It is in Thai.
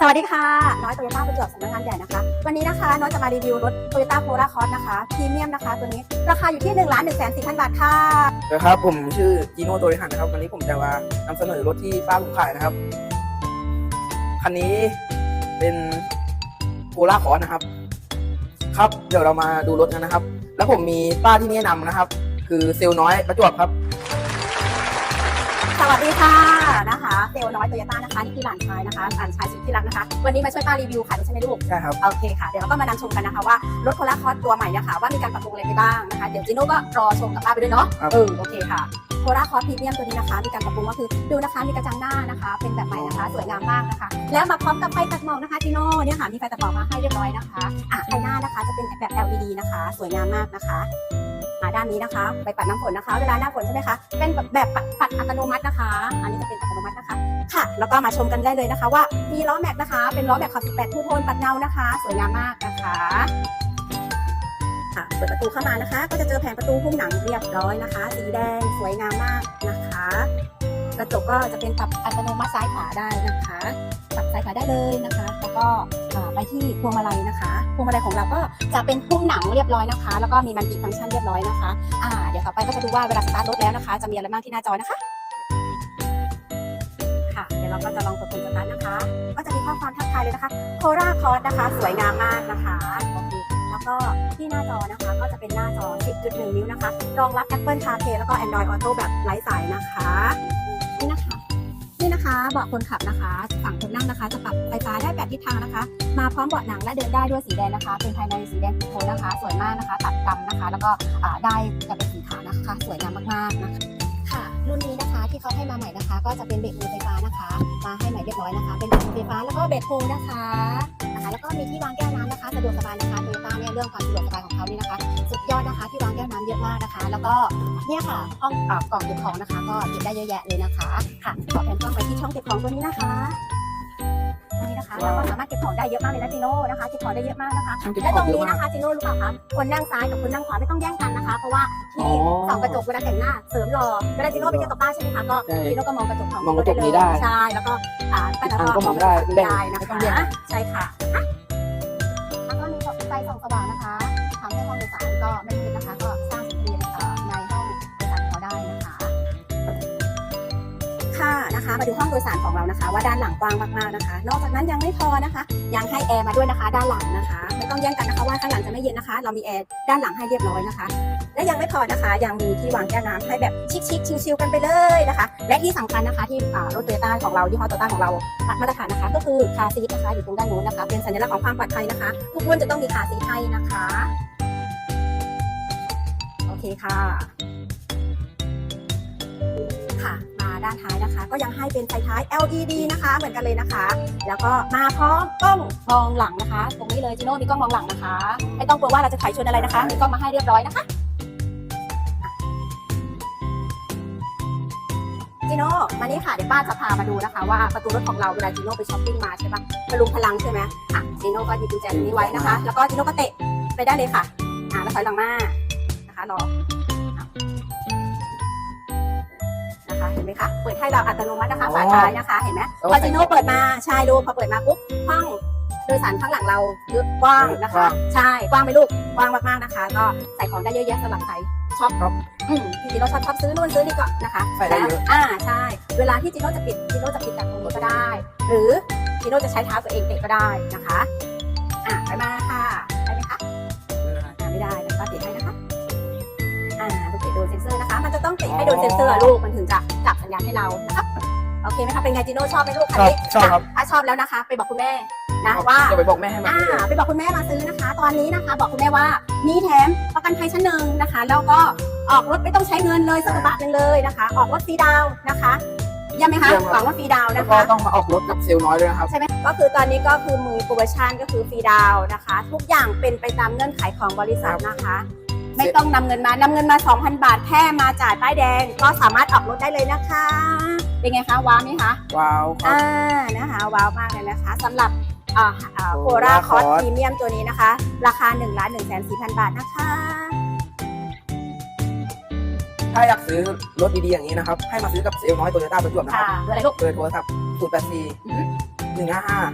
สวัสดีค่ะ น้อยโตโยต้าประจวบสำนักงานใหญ่นะคะ วันนี้นะคะ น้อยจะมารีวิวรถโตโยต้าโ o ราคอร์นะคะพรีเมียมนะคะ ตัวนี้ ราคาอยู่ที่1นึ่งล้านหนึ่งแสนสี่พันบาทค่ะนะครับผมชื่อจีโน่โตริหันนะครับ วันนี้ผมจะมานำเสนอรถที่ป้าผมขายนะครับ คันนี้เป็นโ o ล่าคอร์นะครับ ครับ เดี๋ยวเรามาดูรถกันนะครับ แล้วผมมีป้าที่แนะนำนะครับ คือเซลล์น้อยประจวบครับ สวัสดีค่ะนะคะ เซลล์น้อยโตโยต้านะคะนี่คือหลานชายนะคะหลานชายสุดที่รักนะคะ วันนี้มาช่วยป้ารีวิวขายรถใช่ไหมลูกใช่ครับโอเคค่ะเดี๋ยวเราก็มานำชมกันนะคะว่ารถโคราคอร์ตัวใหม่เนี่ยค่ะว่ามีการปรับปรุงอะไรไปบ้างนะคะเดี๋ยวจิโน่ก็รอชมกับป้าไปด้วยเนาะครับเออโอเคค่ะ โคราคอร์พรีเมียมตัวนี้นะคะ มีการปรับปรุงก็คือดูนะคะมีกระจังหน้านะคะ เป็นแบบใหม่นะคะ สวยงามมากนะคะ แล้วมาพร้อมกับไฟตัดหมอกนะคะจิโน่เนี่ยค่ะมีไฟตัดหมอกมาให้เรียบร้อยนะคะอะไฟหน้านะคะจะเป็นแบบ LED นะคะ สวยงามมากนะคะอ่าด้านนี้นะคะ ไปปัดน้ำฝนนะคะ เวลาหน้าฝนใช่ไหมคะเป็นแบบแบบปัดปัดอัตโนมัตินะคะ อันนี้จะเป็นอัตโนมัตินะคะค่ะ แล้วก็มาชมกันได้เลยนะคะ ว่ามีล้อแม็กนะคะ เป็นล้อแม็กขับ18ทูโทนปัดเงานะคะ สวยงามมากนะคะ ค่ะ เปิดประตูเข้ามานะคะ ก็จะเจอแผงประตูหุ้มหนังเรียบร้อยนะคะ สีแดงสวยงามมากนะคะ กระจกก็จะเป็นปรับอัตโนมัติซ้ายขวาได้นะคะ ปรับซ้ายขวาได้เลยนะคะ แล้วก็ไปที่พวงมาลัยนะคะ พวงมาลัยของเราก็จะเป็นหุ้มหนังเรียบร้อยนะคะ แล้วก็มีมันติฟังก์ชันเรียบร้อยนะคะอ่าเดี๋ยวต่อไปก็จะดูว่าเวลาสตาร์ทรถแล้วนะคะ จะมีอะไรบ้างที่หน้าจอนะคะค่ะเดี๋ยวเราก็จะลองกดปุ่มสตาร์ทนะคะ ก็จะมีข้อความทักทายเลยนะคะ โคราคอร์สนะคะ สวยงามมากนะคะ ที่หน้าจอนะคะ ก็จะเป็นหน้าจอ 10.1 นิ้วนะคะ รองรับ Apple CarPlay แล้วก็ Android Auto แบบไร้สายนะคะ นี่นะคะ นี่นะคะ เบาะคนขับนะคะ ฝั่งคนนั่งนะคะ จะปรับไฟฟ้าได้แบบทิศทางนะคะ มาพร้อมเบาะหนังและเดินได้ด้วยสีแดงนะคะ เป็นภายในสีแดงโทนนะคะ สวยมากนะคะ ตัดดำนะคะ แล้วก็ได้จะเป็นสีขาวนะคะ สวยงามมากๆนะคะค่ะรุ่นนี้นะคะที่เขาให้มาใหม่นะคะ ก็จะเป็นเบรกมือไฟฟ้านะคะ มาให้ใหม่เรียบร้อยนะคะ เป็นเบรกมือไฟฟ้าแล้วก็เบรกโฮลนะคะนะคะ แล้วก็มีที่วางแก้ว น้ำนะคะสะดวกสบายนะคะโตโยต้าเนี่ยเรื่องความสะดวกสบายของเขานี่นะคะสุดยอดนะคะที่วางแก้วน้ำเยอะมากนะคะ แล้วก็เนี่ยค่ะห้องเอ่อกล่องเก็บของนะคะ ก็เก็บได้เยอะแยะเลยนะคะค่ะขอแผนกล้องไปที่ช่องเก็บของตัวนี้นะคะตรงนี้นะคะเราก็สามารถเก็บของได้เยอะมากเลยนะจีโน่นะคะเก็บของได้เยอะมากนะคะช่างเก็บและขตอรงงเยอะนี้มากนะคะจิโน่รู้เปล่าคะคนนั่งซ้ายกับคนนั่งขวาไม่ต้องแย่งกันนะคะ เพราะว่าที่อ๋อส่องกระจกเวลาแต่งหน้าเสริมหล่อเวลาจิโน่ไปเที่ยวกับป้าใช่ไหมคะก็ใช่จิโน่ก็มองกระจกของมองกระจกนี้ได้ใช่แล้วก็อ่าแต่ละอ่าก็มองได้แบ่งได้นะไม่ต้คะองแย่งใช่ค่ะอะแล้วก็มี ไฟส่องสว่างนะคะทำให้ห้องโดยสารก็ไม่มืดนะคะก็ มาดูห้องโดยสารของเรานะคะ ว่าด้านหลังกว้างมากๆนะคะ นอกจากนั้นยังไม่พอนะคะ ยังให้แอร์มาด้วยนะคะ ด้านหลังนะคะ ไม่ต้องแย่งกันนะคะว่าข้างหลังจะไม่เย็นนะคะ เรามีแอร์ด้านหลังให้เรียบร้อยนะคะ และยังไม่พอนะคะ ยังมีที่วางแก้วน้ำให้แบบชิคๆชิลๆกันไปเลยนะคะ และที่สำคัญนะคะที่รถโตโยต้าของเรายี่ห้อโตโยต้าของเรามาตรฐานนะคะ ก็คือคาซีทนะคะอยู่ตรงด้านนู้นนะคะ เป็นสัญลักษณ์ของความปลอดภัยนะคะทุกรุ่นจะต้องมีคาซีทให้นะคะ โอเคค่ะ ด้านท้ายนะคะ ก็ยังให้เป็นไฟท้าย LED นะคะ เหมือนกันเลยนะคะ แล้วก็มาพร้อมกล้องมองหลังนะคะ ตรงนี้เลยจิโน่มีกล้องมองหลังนะคะ ไม่ต้องกลัวว่าเราจะถ่ายชนอะไรนะคะมีกล้องมาให้เรียบร้อยนะคะจิโน่มานี่ค่ะเดี๋ยวป้าจะพามาดูนะคะ ว่าประตูรถของเราเวลาจิโน่ไปช้อปปิ้งมาใช่ปะพลุงพลังใช่ไหมอะจิโน่ก็หยิบกุญแจตรงนี้ไว้นะคะ แล้วก็จิโน่ก็เตะไปได้เลยค่ะอะแล้วถอยหลังมานะคะรอ ไหมคะ เปิดให้เราอัตโนมัตินะคะอ๋อฝาท้ายนะคะเห็นไหมแล้วพก็อจิโน่เปิดมาใช่ดูพอเปิดมาปุ๊บห้องโดยสารข้างหลังเราเยอะกว้างนะกคะว้างใช่กว้างไหมลูกกว้างมากๆนะคะ ก็ใส่ของได้เยอะแยะสำหรับใครชอบครับอืมที่จิโน่ชอบชอบซื้อนู่นซื้อนี่ก็นะคะใส่ได้เยอะแล้วอ่าใช่ เวลาที่จิโน่จะปิดจิโน่จะปิดจากตรงนี้ก็ได้ หรือจิโน่จะใช้เท้าตัวเองเตะก็ได้นะคะอะไปมาค่ะได้ไหมคะอ่าไม่ได้แต่ก็ติดให้นะคะอ่าต้องติดโดนเซ็นเซอร์นะคะ มันจะต้องติดให้โดนเซ็นเซอร์อะลูกมันถึงจะจับ สัญญาณให้เรานะครับโอเคไหมคะเป็นไงจิโน่ชอบไหมลูกคันนี้ชอบชอบครับ ถ้าชอบแล้วนะคะ ไปบอกคุณแม่นะว่าจะไปบอกแม่ให้มาอ่าไปบอกคุณแม่มาซื้อนะคะ ตอนนี้นะคะ บอกคุณแม่ว่ามีแถมประกันภัยชั้นหนึ่งนะคะ แล้วก็ออกรถไม่ต้องใช้เงินเลยสักบาทหนึ่งเลยนะคะ ออกรถฟรีดาวน์นะคะยังไหมคะหวังว่าฟรีดาวน์แล้วนะก็คะต้องมาออกรถกับเซลล์น้อยด้วยนะครับใช่ไหมก็คือตอนนี้ก็คือมือโปรโมชั่นก็คือฟรีดาวน์นะคะ ทุกอย่างเป็นไปตามเงื่อนไขของบริษัทนะคะ ไม่ต้องนำเงินมานำเงินมา 2,000 บาทแค่มาจ่ายป้ายแดง ก็สามารถออกรถได้เลยนะคะ เป็นไงคะว้าวไหมคะว้าวครับอ่านะคะว้าวมากเลยนะคะสำหรับอ่าอ่าโครา Cora คอร์ Cross พรีเมียมตัวนี้นะคะ ราคา1นึ่งล้านหนึ่งแสนสี่พันบาทนะคะ ถ้าอยากซื้อรถดีๆอย่างนี้นะครับ ให้มาซื้อกับเซลล์น้อยโตโยต้าประจวบนะคค่ะรับเบอร์อะไรลูกเบอร์โทรศัพท์0 8 4อือฮึ1 5 5